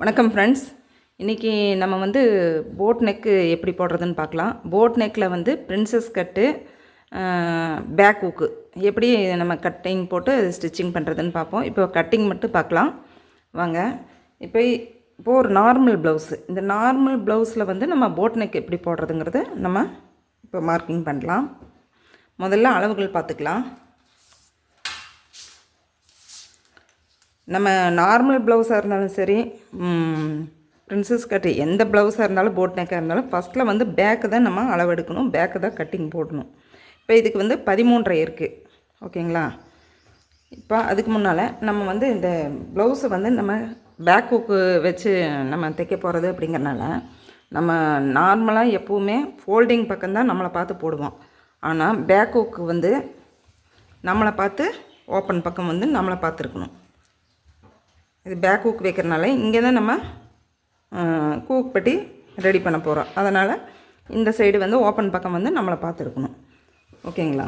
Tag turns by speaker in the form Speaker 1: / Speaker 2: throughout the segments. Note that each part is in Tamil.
Speaker 1: வணக்கம் ஃப்ரெண்ட்ஸ் இன்றைக்கி நம்ம வந்து போட் நெக்கு எப்படி போடுறதுன்னு பார்க்கலாம். போட் நெக்கில் வந்து பிரின்சஸ் கட்டு பேக் ஹூக்கு எப்படி நம்ம கட்டிங் போட்டு ஸ்டிச்சிங் பண்ணுறதுன்னு பார்ப்போம். இப்போ கட்டிங் மட்டும் பார்க்கலாம். வாங்க. இப்போ இப்போ ஒரு நார்மல் ப்ளவுஸு இந்த நார்மல் ப்ளவுஸில் வந்து நம்ம போட் நெக் எப்படி போடுறதுங்கிறத நம்ம இப்போ மார்க்கிங் பண்ணலாம். முதல்ல அளவுகள் பார்த்துக்கலாம். நம்ம நார்மல் ப்ளவுஸாக இருந்தாலும் சரி பிரின்சஸ் கட்டு எந்த ப்ளவுஸாக இருந்தாலும் போட் நெக்காக இருந்தாலும் ஃபஸ்ட்டில் வந்து பேக்கு தான் நம்ம அளவெடுக்கணும் பேக்கு தான் கட்டிங் போடணும். இப்போ இதுக்கு வந்து பதிமூன்றரை இருக்குது ஓகேங்களா? இப்போ அதுக்கு முன்னால் நம்ம வந்து இந்த ப்ளவுஸை வந்து நம்ம பேக் ஹூக்கு வச்சு நம்ம தைக்க போகிறது அப்படிங்கிறனால நம்ம நார்மலாக எப்போவுமே ஃபோல்டிங் பக்கம்தான் நம்மளை பார்த்து போடுவோம். ஆனால் பேக் ஹூக்கு வந்து நம்மளை பார்த்து ஓப்பன் பக்கம் வந்து நம்மளை பார்த்துருக்கணும். இது பேக் ஹூக் வைக்கிறனால இங்கே தான் நம்ம கூக் பட்டி ரெடி பண்ண போகிறோம் அதனால் இந்த சைடு வந்து ஓப்பன் பக்கம் வந்து நம்மளை பார்த்துருக்கணும். ஓகேங்களா?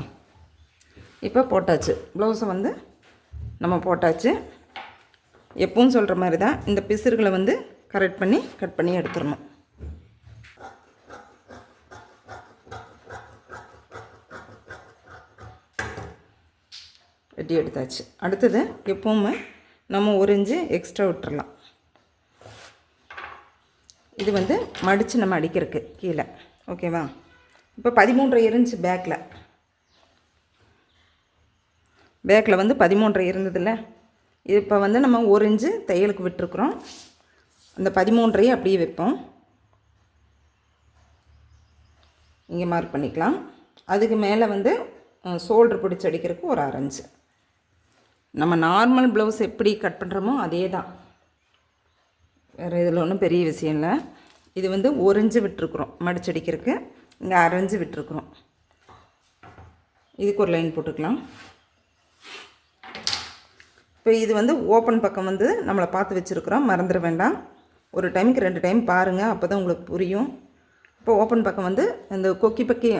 Speaker 1: இப்போ போட்டாச்சு. ப்ளவுஸை வந்து நம்ம போட்டாச்சு. எப்பவும் சொல்கிற மாதிரி தான் இந்த பிசுறுகளை வந்து கரெக்ட் பண்ணி கட் பண்ணி எடுத்துடணும். வெட்டி எடுத்தாச்சு. அடுத்தது எப்போவுமே நம்ம ஒரு இன்ச்சு எக்ஸ்ட்ரா விட்டுறலாம். இது வந்து மடித்து நம்ம அடிக்கிறதுக்கு கீழே. ஓகேவா இப்போ பதிமூன்றரை இருந்துச்சு பேக்கில் பேக்கில் வந்து பதிமூன்றரை இருந்ததில்ல. இப்போ வந்து நம்ம ஒரு இன்ச்சு தையலுக்கு விட்டுருக்குறோம். அந்த பதிமூன்றையே அப்படியே வைப்போம். இங்கே மார்க் பண்ணிக்கலாம். அதுக்கு மேலே வந்து ஷோல்டர் பிடிச்சி அடிக்கிறதுக்கு ஒரு அரைஞ்சு நம்ம நார்மல் ப்ளவுஸ் எப்படி கட் பண்ணுறோமோ அதே தான் வேறு இதில் ஒன்றும் பெரிய விஷயம் இல்லை. இது வந்து ஒரிஞ்சு விட்டுருக்குறோம். மடிச்சடிக்கிறதுக்கு இங்கே அரைஞ்சு விட்டுருக்குறோம். இதுக்கு ஒரு லைன் போட்டுக்கலாம். இப்போ இது வந்து ஓப்பன் பக்கம் வந்து நம்மளை பார்த்து வச்சுருக்குறோம். மறந்துட வேண்டாம். ஒரு டைமுக்கு ரெண்டு டைம் பாருங்கள் அப்போ தான் உங்களுக்கு புரியும். இப்போ ஓப்பன் பக்கம் வந்து இந்த கொக்கி பக்கி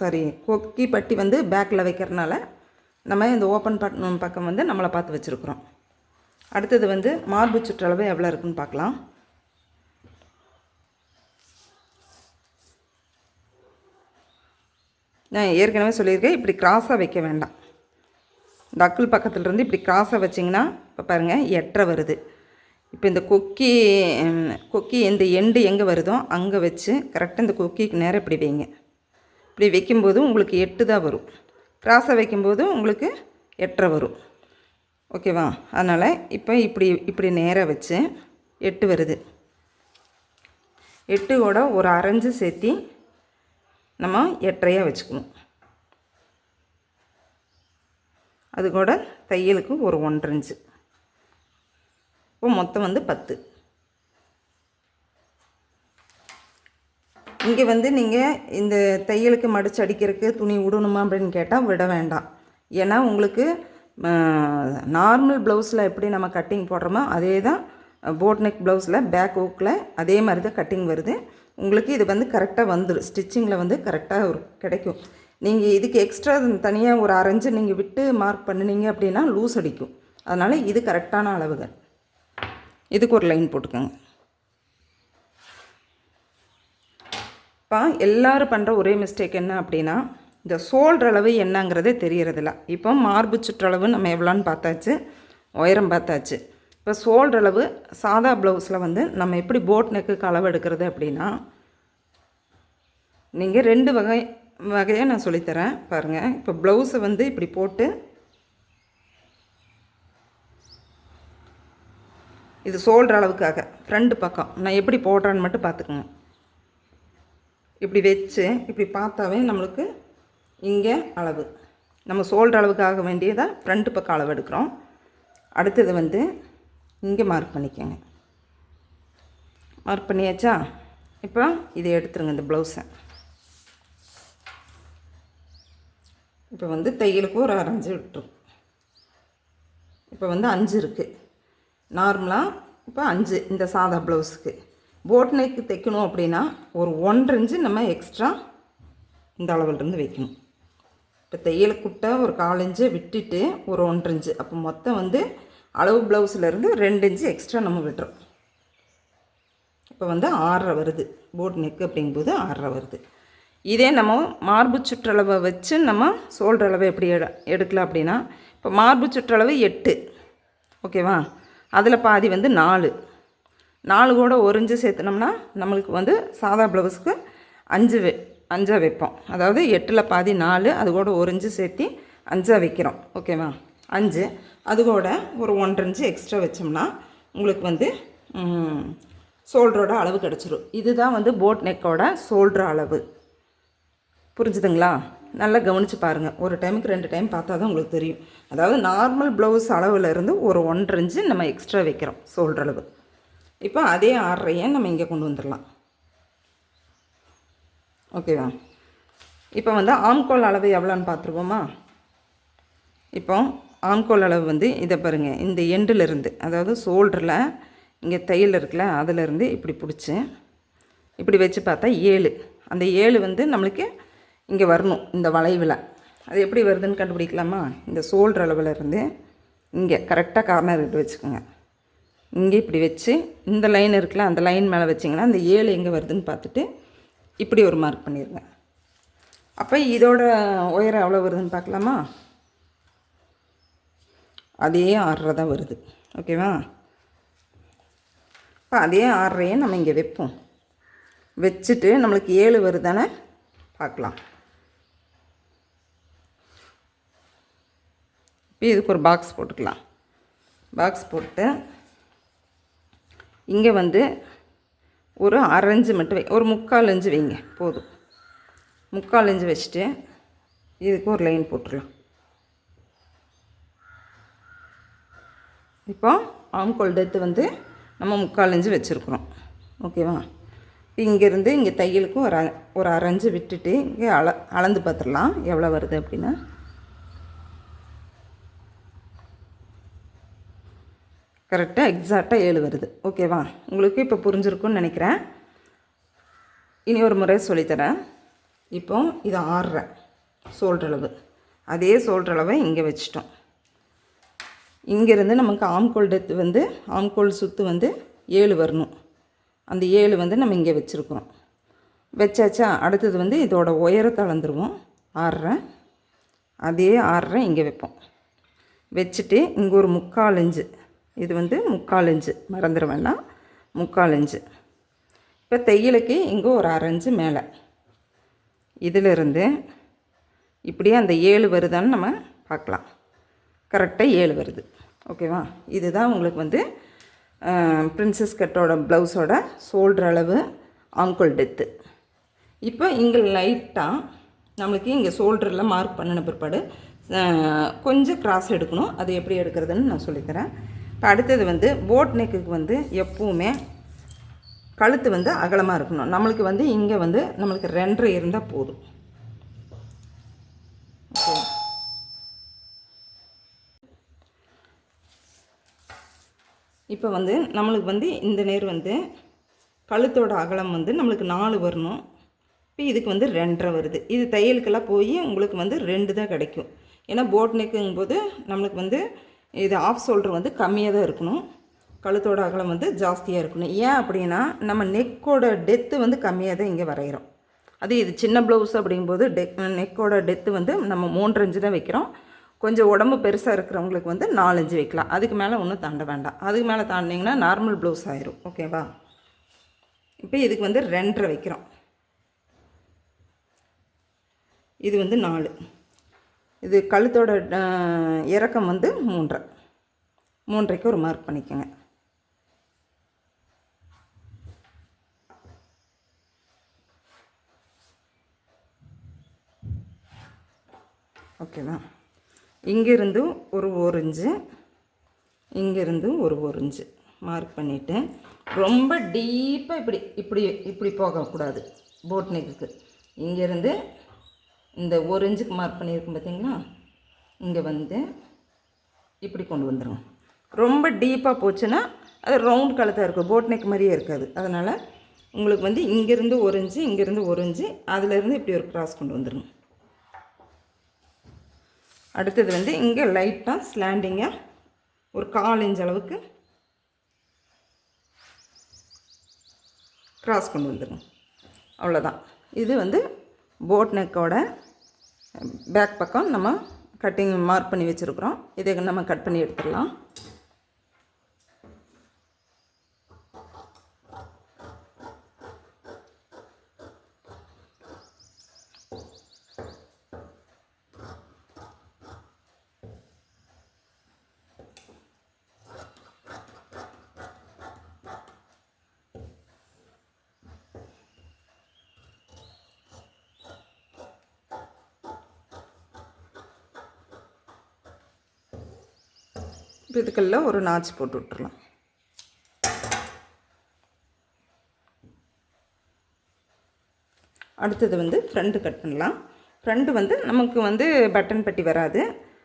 Speaker 1: சாரி கொக்கி பட்டி வந்து பேக்கில் வைக்கிறனால நம்ம இந்த ஓப்பன் பட் பக்கம் வந்து நம்மளை பார்த்து வச்சுருக்குறோம். அடுத்தது வந்து மார்பு சுற்றளவு எவ்வளோ இருக்குன்னு பார்க்கலாம். நான் ஏற்கனவே சொல்லியிருக்கேன் இப்படி கிராஸாக வைக்க வேண்டாம். இந்த அக்குள் பக்கத்துலேருந்து இப்படி கிராஸாக வச்சிங்கன்னா இப்போ பாருங்கள் எட்டரை வருது. இப்போ இந்த கொக்கி கொக்கி இந்த எண்டு எங்கே வருதோ அங்கே வச்சு கரெக்டாக இந்த கொக்கிக்கு நேரம் இப்படி வைங்க. இப்படி வைக்கும்போது உங்களுக்கு எட்டு தான் வரும். கிராஸாக வைக்கும்போது உங்களுக்கு எட்டரை வரும். ஓகேவா? அதனால் இப்போ இப்படி இப்படி நேராக வச்சு எட்டு வருது. எட்டு கூட ஒரு அரைஞ்சு சேர்த்தி நம்ம எட்டரையாக வச்சுக்கணும். அது கூட தையலுக்கு ஒரு ஒன்றரைஞ்சு இப்போ மொத்தம் வந்து பத்து. இங்கே வந்து நீங்கள் இந்த தையலுக்கு மடித்து அடிக்கிறதுக்கு துணி விடணுமா அப்படின்னு கேட்டால் விட வேண்டாம். ஏன்னா உங்களுக்கு நார்மல் ப்ளவுஸில் எப்படி நம்ம கட்டிங் போடுறோமோ அதே தான் போட் நெக் ப்ளவுஸில் பேக் ஓக்கில் அதே மாதிரி தான் கட்டிங் வருது. உங்களுக்கு இது வந்து கரெக்டாக வந்துடும் ஸ்டிச்சிங்கில் வந்து கரெக்டாக ஒரு கிடைக்கும். நீங்கள் இதுக்கு எக்ஸ்ட்ரா தனியாக ஒரு அரைஞ்சு நீங்கள் விட்டு மார்க் பண்ணினீங்க அப்படின்னா லூஸ் அடிக்கும். அதனால் இது கரெக்டான அளவுகள். இதுக்கு ஒரு லைன் போட்டுக்கோங்க. இப்போ எல்லோரும் பண்ணுற ஒரே மிஸ்டேக் என்ன அப்படின்னா இந்த சோல்ற அளவு என்னங்கிறதே தெரியறதில்ல. இப்போ மார்பு சுற்றளவு நம்ம எவ்வளோன்னு பார்த்தாச்சு உயரம் பார்த்தாச்சு. இப்போ சோல்ற அளவு சாதா ப்ளவுஸில் வந்து நம்ம எப்படி போட் நெக்குக்கு அளவு எடுக்கிறது அப்படின்னா நீங்கள் ரெண்டு வகை வகையாக நான் சொல்லித்தரேன். பாருங்கள் இப்போ ப்ளவுஸை வந்து இப்படி போட்டு இது சோல்ற அளவுக்காக ஃப்ரண்ட் பக்கம். நான் எப்படி போடுறேன்னு மட்டும் பார்த்துக்குங்க. இப்படி வச்சு இப்படி பார்த்தாவே நம்மளுக்கு இங்கே அளவு. நம்ம சோல்ற அளவுக்காக வேண்டியதாக ஃப்ரண்ட் பக்கம் அளவு எடுக்கிறோம். அடுத்தது வந்து இங்கே மார்க் பண்ணிக்கோங்க. மார்க் பண்ணியாச்சா? இப்போ இதை எடுத்துருங்க இந்த ப்ளவுஸை இப்போ வந்து தையலுக்கு ஒரு அரைஞ்சு விட்டுரும் இப்போ வந்து அஞ்சு இருக்குது நார்மலாக இப்போ அஞ்சு இந்த சாதா ப்ளவுஸுக்கு போட் நெக்கு தைக்கணும் அப்படின்னா ஒரு ஒன்றரை இன்ச்சு நம்ம எக்ஸ்ட்ரா இந்த அளவுலேருந்து வைக்கணும். இப்போ தையலுக்குட்ட ஒரு கால் இன்ச்சு விட்டுட்டு ஒரு ஒன்றரை இன்ச்சு. அப்போ மொத்தம் வந்து அளவு ப்ளவுஸ்லேருந்து ரெண்டு இன்ச்சு எக்ஸ்ட்ரா நம்ம விட்டுறோம். இப்போ வந்து ஆறரை வருது. போட் நெக்கு அப்படிங்கும்போது ஆறரை வருது. இதே நம்ம மார்பு சுற்றளவை வச்சு நம்ம சோல்ற அளவை எப்படி எட எடுக்கலாம் அப்படின்னா இப்போ மார்பு சுற்றளவு எட்டு. ஓகேவா? அதில் பாதி வந்து நாலு. நாலு கூட ஒரு இன்ச்சு சேர்த்துனோம்னா நம்மளுக்கு வந்து சாதா ப்ளவுஸுக்கு அஞ்சு வே அஞ்சா வைப்போம். அதாவது எட்டில் பாதி நாலு அது கூட ஒரு இன்ச்சு சேர்த்து அஞ்சா வைக்கிறோம். ஓகேவா அஞ்சு. அது கூட ஒரு ஒன்றரை இன்ச்சு எக்ஸ்ட்ரா வச்சோம்னா உங்களுக்கு வந்து ஷோல்டரோட அளவு கிடச்சிரும். இதுதான் வந்து போட் நெக்கோட ஷோல்டர் அளவு. புரிஞ்சுதுங்களா? நல்லா கவனித்து பாருங்கள் ஒரு டைமுக்கு ரெண்டு டைம் பார்த்தா தான் உங்களுக்கு தெரியும். அதாவது நார்மல் ப்ளவுஸ் அளவில் இருந்து ஒரு ஒன்றரை இன்ச்சு நம்ம எக்ஸ்ட்ரா வைக்கிறோம் ஷோல்டர் அளவு. இப்போ அதே ஆறரையை நம்ம இங்கே கொண்டு வந்துடலாம். ஓகேவா இப்போ வந்து ஆம்கோல் அளவு எவ்வளோன்னு பார்த்துருவோமா? இப்போ ஆம்கோல் அளவு வந்து இதை பாருங்கள் இந்த எண்டில் இருந்து அதாவது சோல்டரில் இங்கே தையல் இருக்குல்ல அதிலிருந்து இப்படி பிடிச்சி இப்படி வச்சு பார்த்தா ஏழு. அந்த ஏழு வந்து நம்மளுக்கு இங்கே வரணும் இந்த வளைவில். அது எப்படி வருதுன்னு கண்டுபிடிக்கலாமா? இந்த சோல்டர் அளவில் இருந்து இங்கே கரெக்டாக கார்னர் இட்டு வச்சுக்கோங்க. இங்கே இப்படி வச்சு இந்த லைன் இருக்குல்ல அந்த லைன் மேலே வச்சிங்கன்னா அந்த ஏழு எங்கே வருதுன்னு பார்த்துட்டு இப்படி ஒரு மார்க் பண்ணிடுங்க அப்போ இதோட உயரம் எவ்வளோ வருதுன்னு பார்க்கலாமா? அதே ஆறரை தான் வருது. ஓகேவா இப்போ அதே ஆறரையை நம்ம இங்கே வைப்போம். வச்சுட்டு நம்மளுக்கு ஏழு வருதானே பார்க்கலாம். இப்போ இதுக்கு ஒரு பாக்ஸ் போட்டுக்கலாம். பாக்ஸ் போட்டு இங்கே வந்து ஒரு அரைஞ்சு மட்டும் வை ஒரு முக்கால் அஞ்சு வைங்க போதும். முக்கால் இஞ்சு வச்சுட்டு இதுக்கு ஒரு லைன் போட்டுடலாம். இப்போ ஆம்கோல் டெத்து வந்து நம்ம முக்கால் அஞ்சு வச்சுருக்குறோம். ஓகேவா? இங்கேருந்து இங்கே தையலுக்கும் ஒரு ஒரு அரைஞ்சு விட்டுட்டு இங்கே அள அளந்து பார்த்துடலாம். எவ்வளோ வருது அப்படின்னா? கரெக்டாக எக்ஸாக்டாக ஏழு வருது. ஓகேவா உங்களுக்கு இப்போ புரிஞ்சிருக்கும்னு நினைக்கிறேன். இனி ஒரு முறை சொல்லித்தரேன். இப்போ இது ஆறுறேன் சோல்றளவு அதே சோல்றளவை இங்கே வச்சிட்டோம். இங்கேருந்து நமக்கு ஆம்கோல் டெத்து வந்து ஆம்கோல் சுற்று வந்து ஏழு வரணும். அந்த ஏழு வந்து நம்ம இங்கே வச்சுருக்குறோம். வச்சாச்சா? அடுத்தது வந்து இதோட உயரத்தை அளந்துருவோம். ஆறுறேன் அதே ஆறுறேன் இங்கே வைப்போம். வச்சுட்டு இங்கே ஒரு முக்கால் இஞ்சு இது வந்து முக்கால் இஞ்சு மறந்துட வேண்டாம். முக்கால் இஞ்சு இப்போ தையலுக்கு இங்கே ஒரு அரைஞ்சு மேலே. இதிலிருந்து இப்படியே அந்த ஏழு வருதான்னு நம்ம பார்க்கலாம். கரெக்டாக ஏழு வருது. ஓகேவா? இதுதான் உங்களுக்கு வந்து பிரின்சஸ் கட்டோட ப்ளவுஸோட ஷோல்டர் அளவு ஆங்கோல் டெத்து இப்போ இங்கே லைட்டாக நம்மளுக்கு இங்கே ஷோல்டரில் மார்க் பண்ணின பிற்பாடு கொஞ்சம் கிராஸ் எடுக்கணும். அது எப்படி எடுக்கிறதுன்னு நான் சொல்லித்தரேன். இப்போ அடுத்தது வந்து போட் நெக்குக்கு வந்து எப்பவுமே கழுத்து வந்து அகலமாக இருக்கணும். நம்மளுக்கு வந்து இங்கே வந்து நம்மளுக்கு ரெண்டரை இருந்தால் போதும். ஓகே இப்போ வந்து நம்மளுக்கு வந்து இந்த நேர் வந்து கழுத்தோட அகலம் வந்து நம்மளுக்கு நாலு வரணும். இப்போ இதுக்கு வந்து ரெண்டரை வருது. இது தையலுக்கெல்லாம் போய் உங்களுக்கு வந்து ரெண்டு தான் கிடைக்கும். ஏன்னா போட் நெக்குங்கும்போது நம்மளுக்கு வந்து இது ஆஃப் ஷோல்டர் வந்து கம்மியாக தான் இருக்கணும். கழுத்தோட அகலம் வந்து ஜாஸ்தியாக இருக்கணும். ஏன் அப்படின்னா நம்ம நெக்கோட டெத்து வந்து கம்மியாக தான் இங்கே வரைகிறோம். அது இது சின்ன ப்ளவுஸ் அப்படிங்கும்போது டெக் நெக்கோட டெத்து வந்து நம்ம மூன்றரை இஞ்சு தான் வைக்கிறோம். கொஞ்சம் உடம்பு பெருசாக இருக்கிறவங்களுக்கு வந்து நாலஞ்சு வைக்கலாம். அதுக்கு மேலே ஒன்றும் தாண்ட வேண்டாம். அதுக்கு மேலே தாண்டிங்கன்னா நார்மல் ப்ளவுஸ் ஆயிரும். ஓகேவா இப்போ இதுக்கு வந்து ரெண்டரை வைக்கிறோம். இது வந்து நாலு. இது கழுத்தோட இறக்கம் வந்து மூன்றரை மூன்றைக்கு ஒரு மார்க் பண்ணிக்கோங்க. ஓகேவா? இங்கேருந்து ஒரு ஒரு இன்ச்சு இங்கேருந்து ஒரு ஒரு இன்ச்சு மார்க் பண்ணிவிட்டு ரொம்ப டீப்பாக இப்படி இப்படி இப்படி போகக்கூடாது போட் நெக்குக்கு இங்கேருந்து இந்த ஒரு இன்ச்சுக்கு மார்க் பண்ணியிருக்கோம் பார்த்தீங்களா? இங்கே வந்து இப்படி கொண்டு வந்துடும் ரொம்ப டீப்பாக போச்சுன்னா அது ரவுண்ட் கழுத்தாக இருக்கும். போட் நெக் மாதிரியே இருக்காது. அதனால் உங்களுக்கு வந்து இங்கேருந்து ஒரு இன்ச்சு இங்கேருந்து ஒரு இன்ச்சு அதுலேருந்து இப்படி ஒரு கிராஸ் கொண்டு வந்துடும் அடுத்தது வந்து இங்கே லைட்டாக ஸ்லாண்டிங்காக ஒரு கால் இன்ச் அளவுக்கு கிராஸ் கொண்டு வந்துடும் அவ்வளோதான் இது வந்து போட் நெக்கோட பேக் பக்கம் நம்ம கட்டிங் மார்க் பண்ணி வச்சுருக்குறோம். இதை நம்ம கட் பண்ணி எடுத்துடலாம். இப்போ இதுக்கெல்லாம் ஒரு நாச்சு போட்டு விட்டுறலாம். அடுத்தது வந்து ஃப்ரண்ட்டு கட் பண்ணலாம். ஃப்ரண்ட்டு வந்து நமக்கு வந்து பட்டன் பட்டி வராது.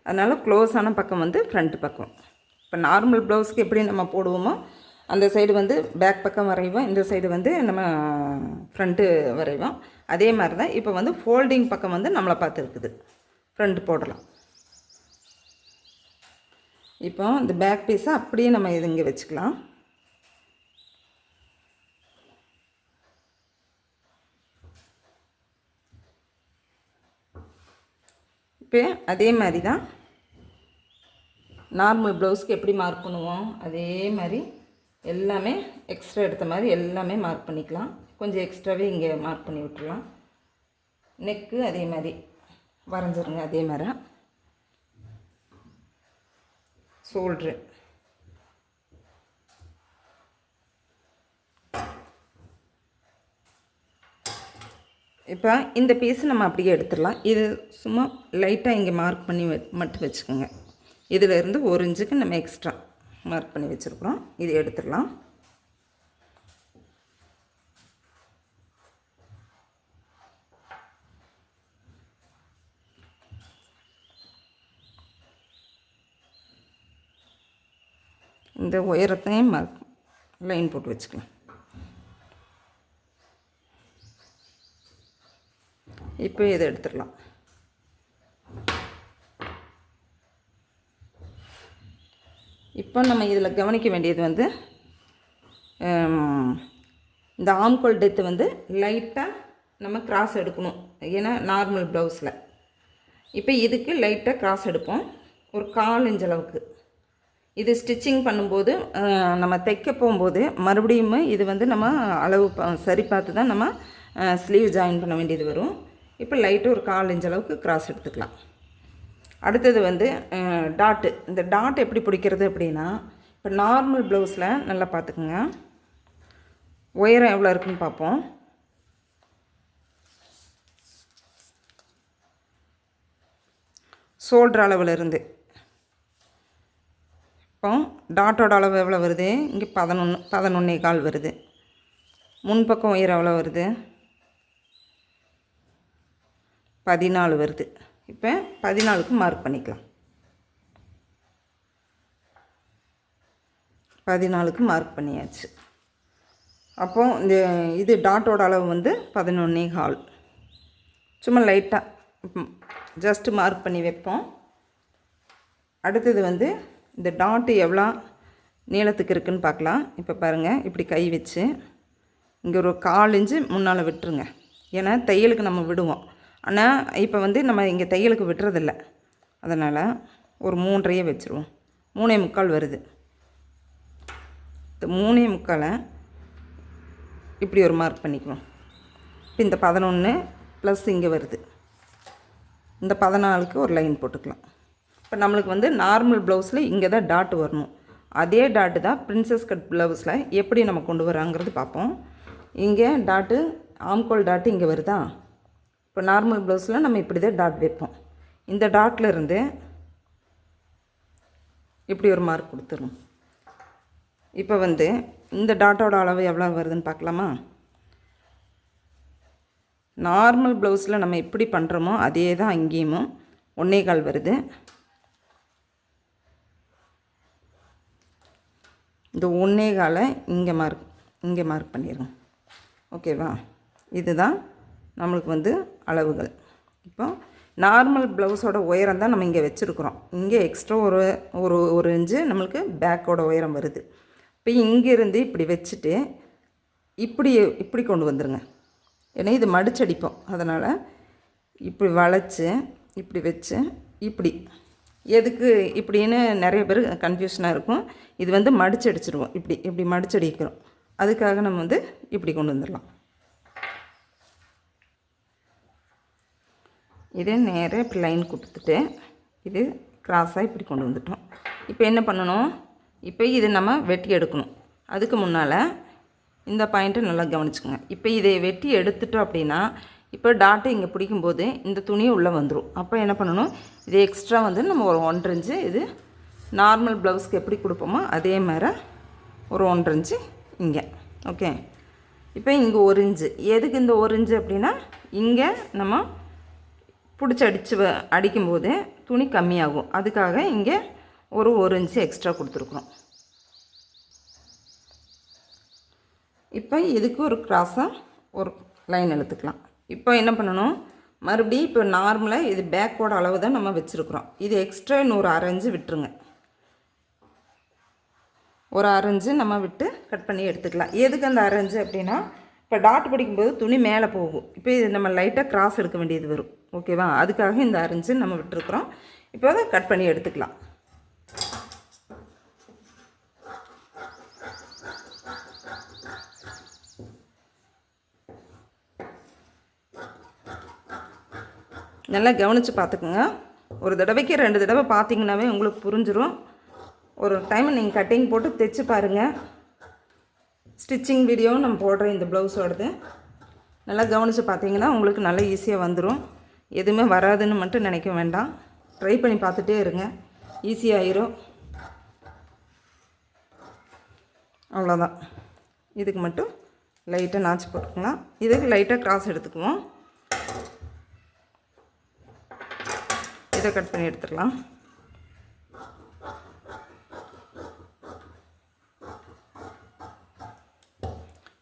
Speaker 1: அதனால் க்ளோஸான பக்கம் வந்து ஃப்ரண்ட் பக்கம். இப்போ நார்மல் ப்ளவுஸ்க்கு எப்படி நம்ம போடுவோமோ அந்த சைடு வந்து பேக் பக்கம் வரைவோம் இந்த சைடு வந்து நம்ம ஃப்ரண்ட்டு வரைவோம். அதே மாதிரி தான் இப்போ வந்து ஃபோல்டிங் பக்கம் வந்து நம்மளை பார்த்துருக்குது ஃப்ரண்ட் போடலாம். இப்போ இந்த பேக் பீஸை அப்படியே நம்ம இது இங்கே வச்சுக்கலாம். இப்போ அதே மாதிரி தான் நார்மல் ப்ளவுஸ்க்கு எப்படி மார்க் பண்ணுவோம்? அதே மாதிரி எல்லாமே எக்ஸ்ட்ரா எடுத்த மாதிரி எல்லாமே மார்க் பண்ணிக்கலாம். கொஞ்சம் எக்ஸ்ட்ராவே இங்கே மார்க் பண்ணி விட்டுருலாம் நெக்கு அதே மாதிரி வரைஞ்சிருங்க அதே மாதிரி. ஷோல்ட்ரு இப்போ இந்த பீஸ் நம்ம அப்படியே எடுத்துடலாம். இது சும்மா லைட்டாக இங்கே மார்க் பண்ணி மட்டும் வச்சுக்கோங்க. இதில் இருந்து ஒரு இன்ச்சுக்கு நம்ம எக்ஸ்ட்ரா மார்க் பண்ணி வச்சுருக்குறோம். இது எடுத்துடலாம். இந்த உயரத்தையும் மார்க் லைன் போட்டு வச்சுக்கலாம் இப்போ இதை எடுத்துடலாம். இப்போ நம்ம இதில் கவனிக்க வேண்டியது வந்து இந்த ஆம்கோல் டெத்து வந்து லைட்டாக நம்ம கிராஸ் எடுக்கணும். ஏன்னா நார்மல் ப்ளவுஸில் இப்போ இதுக்கு லைட்டாக கிராஸ் எடுப்போம். ஒரு கால் இன்ச் அளவுக்கு. இது ஸ்டிச்சிங் பண்ணும்போது நம்ம தைக்க போகும்போது மறுபடியும் இது வந்து நம்ம அளவு சரி பார்த்து தான் நம்ம ஸ்லீவ் ஜாயின் பண்ண வேண்டியது வரும். இப்போ லைட்டு ஒரு கால் இன்ச் அளவுக்கு கிராஸ் எடுத்துக்கலாம். அடுத்தது வந்து டாட்டு இந்த டாட் எப்படி பிடிக்கிறது அப்படின்னா இப்போ நார்மல் ப்ளவுஸில் நல்லா பார்த்துக்குங்க. உயரம் எவ்வளோ இருக்குன்னு பார்ப்போம். ஷோல்டர் அளவில் இருந்து. இப்போ டாட்டோட அளவு எவ்வளோ வருது? இங்கே பதினொன்று பதினொன்னே கால் வருது. முன்பக்கம் உயரம் எவ்வளோ வருது? பதினாலு வருது. இப்போ பதினாலுக்கு மார்க் பண்ணிக்கலாம். பதினாலுக்கு மார்க் பண்ணியாச்சு. அப்போ இந்த இது டாட்டோட அளவு வந்து பதினொன்னே கால். சும்மா லைட்டாக ஜஸ்ட்டு மார்க் பண்ணி வைப்போம். அடுத்தது வந்து இந்த டாட்டு எவ்வளோ நீளத்துக்கு இருக்குதுன்னு பார்க்கலாம். இப்போ பாருங்கள் இப்படி கை வச்சு இங்கே ஒரு கால் இன்ச்சு முன்னால் விட்டுருங்க. ஏன்னா தையலுக்கு நம்ம விடுவோம். ஆனால் இப்போ வந்து நம்ம இங்கே தையலுக்கு விட்டுறதில்ல அதனால் ஒரு மூன்றையே வச்சுருவோம். மூணே முக்கால் வருது. இந்த மூணே முக்காலை இப்படி ஒரு மார்க் பண்ணிக்குவோம். இப்போ இந்த பதினொன்று ப்ளஸ் இங்கே வருது. இந்த பதினாலுக்கு ஒரு லைன் போட்டுக்கலாம். இப்போ நம்மளுக்கு வந்து நார்மல் ப்ளவுஸில் இங்கே தான் டாட் வரணும். அதே டாட்டு தான் பிரின்சஸ் கட் ப்ளவுஸில் எப்படி நம்ம கொண்டு வராங்கிறது பார்ப்போம். இங்கே டாட்டு ஆம்கோல் டாட்டு இங்கே வருதா? இப்போ நார்மல் ப்ளவுஸில் நம்ம இப்படி தான் டாட் வைப்போம். இந்த டாட்டில் இருந்து இப்படி ஒரு மார்க் கொடுத்துரும் இப்போ வந்து இந்த டாட்டோட அளவு எவ்வளோ வருதுன்னு பார்க்கலாமா? நார்மல் ப்ளவுஸில் நம்ம எப்படி பண்ணுறோமோ அதே தான் அங்கேயும் ஒன்றே கால் வருது. இந்த ஒன்றே காலை இங்கே மார்க் இங்கே மார்க் பண்ணிடுங்க ஓகேவா இதுதான் நம்மளுக்கு வந்து அளவுகள். இப்போ நார்மல் ப்ளவுஸோட உயரம் தான் நம்ம இங்கே வச்சுருக்குறோம். இங்கே எக்ஸ்ட்ரா ஒரு ஒரு ஒரு இன்ச்சு நம்மளுக்கு பேக்கோட உயரம் வருது. இப்போ இங்கேருந்து இப்படி வச்சுட்டு இப்படி இப்படி கொண்டு வந்துருங்க. ஏன்னா இது மடிச்சடிப்போம். அதனால் இப்படி வளைச்சி இப்படி வச்சு இப்படி எதுக்கு இப்படின்னு நிறைய பேர் கன்ஃபியூஷனாக இருக்கும். இது வந்து மடிச்சடிச்சிருவோம் இப்படி இப்படி மடிச்சு அடிக்கிறோம். அதுக்காக நம்ம வந்து இப்படி கொண்டு வந்துடலாம். இதே நேராக இப்படி லைன் கொடுத்துட்டு இது கிராஸாக இப்படி கொண்டு வந்துட்டோம். இப்போ என்ன பண்ணணும்? இப்போ இது நம்ம வெட்டி எடுக்கணும். அதுக்கு முன்னால் இந்த பாயிண்ட்டை நல்லா கவனிச்சுக்கோங்க. இப்போ இதை வெட்டி எடுத்துட்டோம் அப்படின்னா இப்போ டாட்டு இங்கே பிடிக்கும்போது இந்த துணி உள்ளே வந்துடும் அப்போ என்ன பண்ணணும்? இது எக்ஸ்ட்ரா வந்து நம்ம ஒரு ஒன்றரை இன்ச்சு இது நார்மல் ப்ளவுஸ்க்கு எப்படி கொடுப்போமோ அதே மாதிரி ஒரு ஒன்றரை இன்ச்சு இங்கே. ஓகே இப்போ இங்கே ஒரு இன்ச்சு. எதுக்கு இந்த ஒரு இன்ச்சு அப்படின்னா இங்கே நம்ம பிடிச்சி அடித்து அடிக்கும்போது துணி கம்மியாகும். அதுக்காக இங்கே ஒரு ஒரு இன்ச்சு எக்ஸ்ட்ரா கொடுத்துருக்குறோம். இப்போ இதுக்கு ஒரு கிராஸாக ஒரு லைன் எடுத்துக்கலாம். இப்போ என்ன பண்ணணும்? மறுபடியும் இப்போ நார்மலாக இது பேக்கோட அளவு தான் நம்ம வச்சுருக்குறோம். இது எக்ஸ்ட்ரா இன்னொரு அரைஞ்சு விட்டுருங்க. ஒரு அரைஞ்சு நம்ம விட்டு கட் பண்ணி எடுத்துக்கலாம். எதுக்கு அந்த அரைஞ்சு அப்படின்னா இப்போ டாட் பிடிக்கும்போது துணி மேலே போகும். இப்போ இது நம்ம லைட்டாக கிராஸ் எடுக்க வேண்டியது வரும். ஓகேவா அதுக்காக இந்த அரைஞ்சு நம்ம விட்டுருக்குறோம். இப்போ அதை கட் பண்ணி எடுத்துக்கலாம். நல்லா கவனித்து பார்த்துக்குங்க. ஒரு தடவைக்கு ரெண்டு தடவை பார்த்தீங்கன்னாவே உங்களுக்கு புரிஞ்சிடும் ஒரு டைம் நீங்கள் கட்டிங் போட்டு தைச்சி பாருங்கள் ஸ்டிச்சிங் வீடியோவும் நம்ம போடுறேன் இந்த ப்ளவுஸோடது நல்லா கவனித்து பார்த்தீங்கன்னா உங்களுக்கு நல்லா ஈஸியாக வந்துடும் எதுவுமே வராதுன்னு மட்டும் நினைக்க வேண்டாம். ட்ரை பண்ணி பார்த்துட்டே இருங்க. ஈஸியாகிரும் அவ்வளோதான் இதுக்கு மட்டும் லைட்டாக நாச்சு போட்டுக்கலாம் இதுக்கு லைட்டாக கிராஸ் எடுத்துக்குவோம். இதை கட் பண்ணி எடுத்துடலாம்.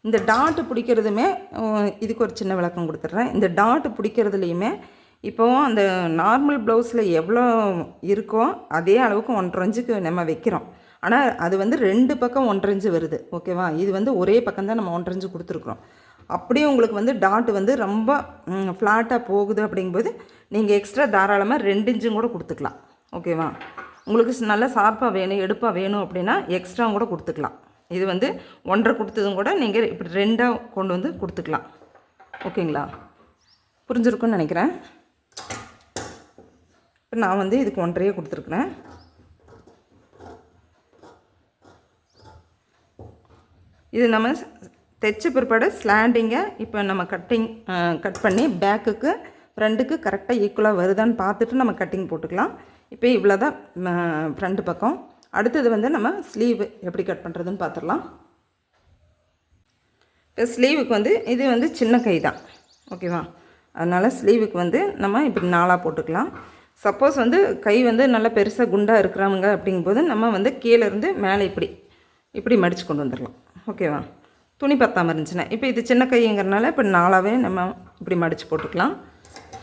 Speaker 1: இந்த டாட்டு பிடிக்கிறதுமே இதுக்கு ஒரு சின்ன விளக்கம் கொடுத்துட்றேன். இந்த டாட்டு பிடிக்கிறதுலையுமே இப்போ அந்த நார்மல் ப்ளவுஸில் எவ்வளோ இருக்கோ அதே அளவுக்கு ஒன்றரை நம்ம வைக்கிறோம். ஆனால் அது வந்து ரெண்டு பக்கம் ஒன்றரை வருது. ஓகேவா இது வந்து ஒரே பக்கம் தான் நம்ம ஒன்றரை கொடுத்துருக்குறோம். அப்படியே உங்களுக்கு வந்து டாட் வந்து ரொம்ப ஃப்ளாட்டாக போகுது அப்படிங்கும்போது நீங்கள் எக்ஸ்ட்ரா தாராளமாக ரெண்டு இன்ச்சும் கூட கொடுத்துக்கலாம். ஓகேவா உங்களுக்கு ஸ் நல்லா ஷார்ப்பாக வேணும் எடுப்பாக வேணும் அப்படின்னா எக்ஸ்ட்ரா கூட கொடுத்துக்கலாம். இது வந்து ஒன்றரை கொடுத்ததும் கூட நீங்கள் இப்படி ரெண்டாக கொண்டு வந்து கொடுத்துக்கலாம். ஓகேங்களா புரிஞ்சிருக்குன்னு நினைக்கிறேன். இப்போ நான் வந்து இதுக்கு ஒன்றரையே கொடுத்துருக்குறேன். இது நம்ம தைச்ச பிற்பாடு ஸ்லாண்டிங்கை இப்போ நம்ம கட்டிங் கட் பண்ணி பேக்குக்கு ஃப்ரண்ட்டுக்கு கரெக்டாக ஈக்குவலாக வருதான்னு பார்த்துட்டு நம்ம கட்டிங் போட்டுக்கலாம். இப்போ இவ்வளோ தான் ஃப்ரண்ட்டு பக்கம். அடுத்தது வந்து நம்ம ஸ்லீவ் எப்படி கட் பண்ணுறதுன்னு பார்த்துடலாம். இப்போ ஸ்லீவுக்கு வந்து இது வந்து சின்ன கை தான். ஓகேவா அதனால் ஸ்லீவுக்கு வந்து நம்ம இப்படி நாலாக போட்டுக்கலாம். சப்போஸ் வந்து கை வந்து நல்லா பெருசாக குண்டாக இருக்கிறவங்க அப்படிங்கும்போது நம்ம வந்து கீழே இருந்து மேலே இப்படி இப்படி மடித்து கொண்டு வந்துடலாம். ஓகேவா துணி பத்தாமல் இருந்துச்சுன்னா. இப்போ இது சின்ன கைங்கிறனால இப்போ நாளாகவே நம்ம இப்படி மடித்து போட்டுக்கலாம்.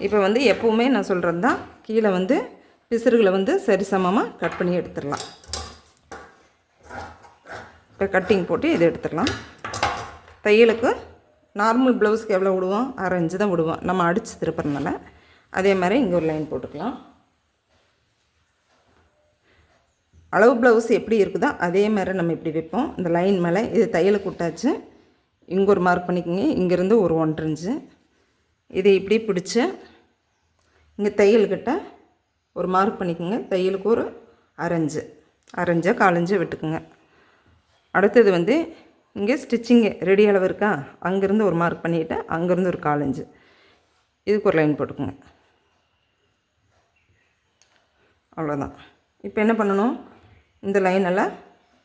Speaker 1: இப்போ வந்து எப்போவுமே நான் சொல்கிறது தான் கீழே வந்து பிசுறுகளை வந்து சரிசமமாக கட் பண்ணி எடுத்துடலாம். இப்போ கட்டிங் போட்டு இதை எடுத்துடலாம். தையலுக்கு நார்மல் ப்ளவுஸ்க்கு எவ்வளோ விடுவோம்? அரை இன்ச்சு தான் விடுவோம். நம்ம அடித்து திருப்புறதுனால. அதே மாதிரி இங்கே ஒரு லைன் போட்டுக்கலாம். அளவு ப்ளவுஸ் எப்படி இருக்குதோ அதே மாதிரி நம்ம இப்படி வைப்போம். இந்த லைன் மேலே இது தையலுக்கு விட்டாச்சு இங்கே ஒரு மார்க் பண்ணிக்கோங்க. இங்கேருந்து ஒரு ஒன்றரை இன்ச்சு இதை இப்படி பிடிச்சி இங்கே தையல்கிட்ட ஒரு மார்க் பண்ணிக்கோங்க. தையலுக்கு ஒரு அரைஞ்சு அரைஞ்சா காலஞ்சு விட்டுக்குங்க. அடுத்தது வந்து இங்கே ஸ்டிச்சிங்கு ரெடி அளவு இருக்கா? அங்கேருந்து ஒரு மார்க் பண்ணிவிட்டு அங்கேருந்து ஒரு காலஞ்சு இதுக்கு ஒரு லைன் போட்டுக்கோங்க. அவ்வளோதான் இப்போ என்ன பண்ணணும்? இந்த லைனெல்லாம்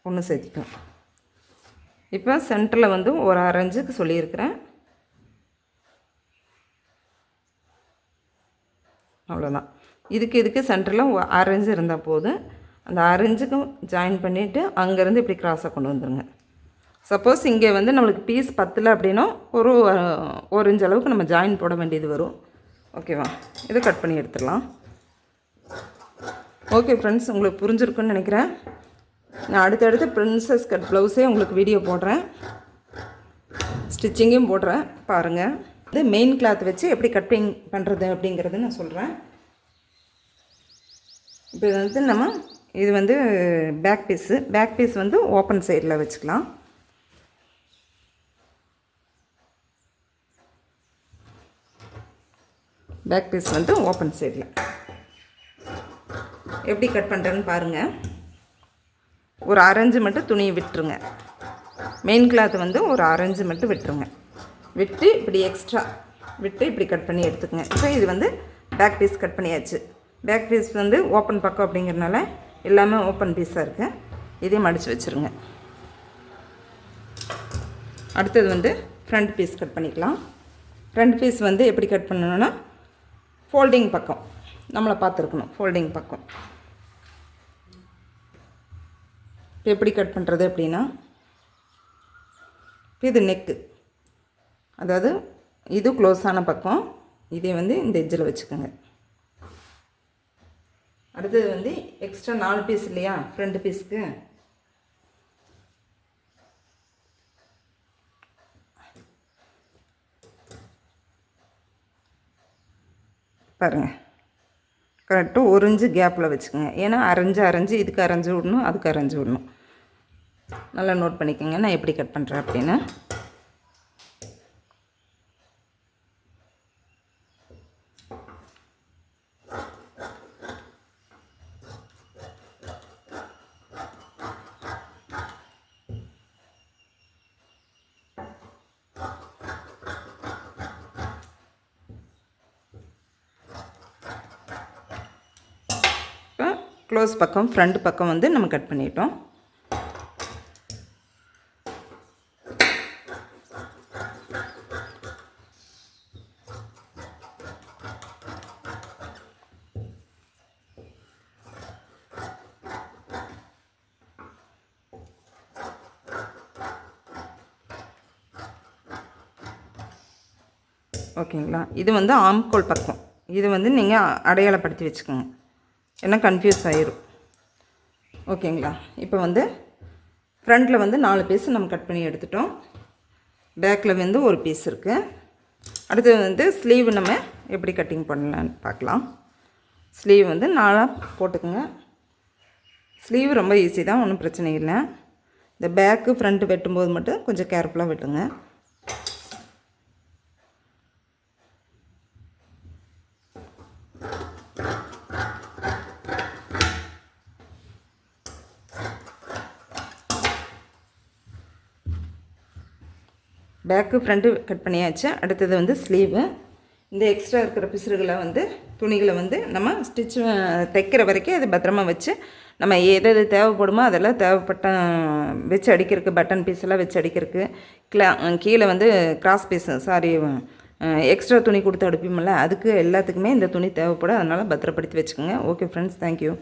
Speaker 1: ஒன்று சேர்த்திக்கணும் இப்போ சென்டரில் வந்து ஒரு அரைஞ்சுக்கு சொல்லியிருக்கிறேன். அவ்வளோதான் இதுக்கு இதுக்கு சென்டரில் அரைஞ்சு இருந்தால் போதும். அந்த அரைஞ்சுக்கும் ஜாயின் பண்ணிவிட்டு அங்கேருந்து இப்படி கிராஸாக கொண்டு வந்துடுங்க சப்போஸ் இங்கே வந்து நம்மளுக்கு பீஸ் பத்தலை அப்படின்னா ஒரு ஒரு இன்ச் அளவுக்கு நம்ம ஜாயின் போட வேண்டியது வரும். ஓகேவா இதை கட் பண்ணி எடுத்துடலாம். ஓகே ஃப்ரெண்ட்ஸ் உங்களுக்கு புரிஞ்சிருக்குன்னு நினைக்கிறேன். நான் அடுத்தடுத்து ப்ரின்ஸஸ் கட் ப்ளவுஸே உங்களுக்கு வீடியோ போடுறேன். ஸ்டிச்சிங்கும் போடுறேன். பாருங்கள் இது மெயின் கிளாத் வச்சு எப்படி கட்டிங் பண்ணுறது அப்படிங்கிறது நான் சொல்கிறேன் இப்போ இது வந்து நம்ம இது வந்து பேக் பீஸு பேக் பீஸ் வந்து ஓப்பன் சைடில் வச்சுக்கலாம். பேக் பீஸ் வந்து ஓப்பன் சைடில் எப்படி கட் பண்ணுறேன்னு பாருங்கள் ஒரு அரைஞ்சு மட்டும் துணியை விட்டுருங்க. மெயின் கிளாத் வந்து ஒரு அரைஞ்சு மட்டும் விட்டுருங்க. விட்டு இப்படி எக்ஸ்ட்ரா விட்டு இப்படி கட் பண்ணி எடுத்துக்கோங்க. இப்போ இது வந்து பேக் பீஸ் கட் பண்ணியாச்சு. பேக் பீஸ் வந்து ஓப்பன் பக்கம் அப்படிங்கிறனால எல்லாமே ஓப்பன் பீஸாக இருக்குது இதையும் மடித்து வச்சுருங்க. அடுத்தது வந்து ஃப்ரண்ட் பீஸ் கட் பண்ணிக்கலாம். ஃப்ரண்ட் பீஸ் வந்து எப்படி கட் பண்ணணும்னா ஃபோல்டிங் பக்கம். நம்மளை பார்த்துருக்கணும் ஃபோல்டிங் பக்கம். இப்போ எப்படி கட் பண்ணுறது அப்படின்னா இது நெக்கு அதாவது இது க்ளோஸான பக்கம். இதே வந்து இந்த எஜ்ஜில் வச்சுக்கோங்க. அடுத்தது வந்து எக்ஸ்ட்ரா நாலு பீஸ் இல்லையா? ஃப்ரண்ட் பீஸ்க்கு பாருங்கள் கரெக்டாக ஒரு கேப்பில் வச்சுக்கோங்க. ஏன்னா அரைஞ்சு அரைஞ்சு இதுக்கு அரைஞ்சு விடணும் அதுக்கு அரைஞ்சு விடணும். நல்லா நோட் பண்ணிக்கோங்க. நான் எப்படி கட் பண்ணுறேன் அப்படின்னு. க்ளோஸ் பக்கம் ஃப்ரண்ட் பக்கம் வந்து நம்ம கட் பண்ணிட்டோம். ஓகேங்களா? இது வந்து ஆம்கோல் பக்கம் இது வந்து நீங்கள் அடையாளப்படுத்தி வச்சுக்கோங்க. ஏன்னா கன்ஃபியூஸ் ஆயிரும். ஓகேங்களா? இப்போ வந்து ஃப்ரண்ட்டில் வந்து நாலு பீஸ் நம்ம கட் பண்ணி எடுத்துட்டோம். பேக்கில் வந்து ஒரு பீஸ் இருக்குது அடுத்தது வந்து ஸ்லீவ் நம்ம எப்படி கட்டிங் பண்ணலான்னு பார்க்கலாம். ஸ்லீவ் வந்து நாலாக போட்டுக்கோங்க. ஸ்லீவ் ரொம்ப ஈஸி தான் ஒன்றும் பிரச்சனை இல்லை. இந்த பேக்கு ஃப்ரண்ட்டு வெட்டும்போது மட்டும் கொஞ்சம் கேர்ஃபுல்லாக வெட்டுங்க. பேக்கு ஃப்ரண்ட்டு கட் பண்ணியாச்சு. அடுத்தது வந்து ஸ்லீவு இந்த எக்ஸ்ட்ரா இருக்கிற பிசுறுகளை வந்து துணிகளை வந்து நம்ம ஸ்டிச் தைக்கிற வரைக்கும் அதை பத்திரமா வச்சு நம்ம எது எது தேவைப்படுமோ அதெல்லாம் தேவைப்பட்ட வச்சு அடிக்கிறதுக்கு பட்டன் பீஸ் எல்லாம் வச்சு அடிக்கிறதுக்கு கிளா கீழே வந்து கிராஸ் பீஸ் சாரி எக்ஸ்ட்ரா துணி கொடுத்து அடிப்போம்ல அதுக்கு எல்லாத்துக்குமே இந்த துணி தேவைப்படும். அதனால் பத்திரப்படுத்தி வச்சுக்கோங்க. Okay friends thank you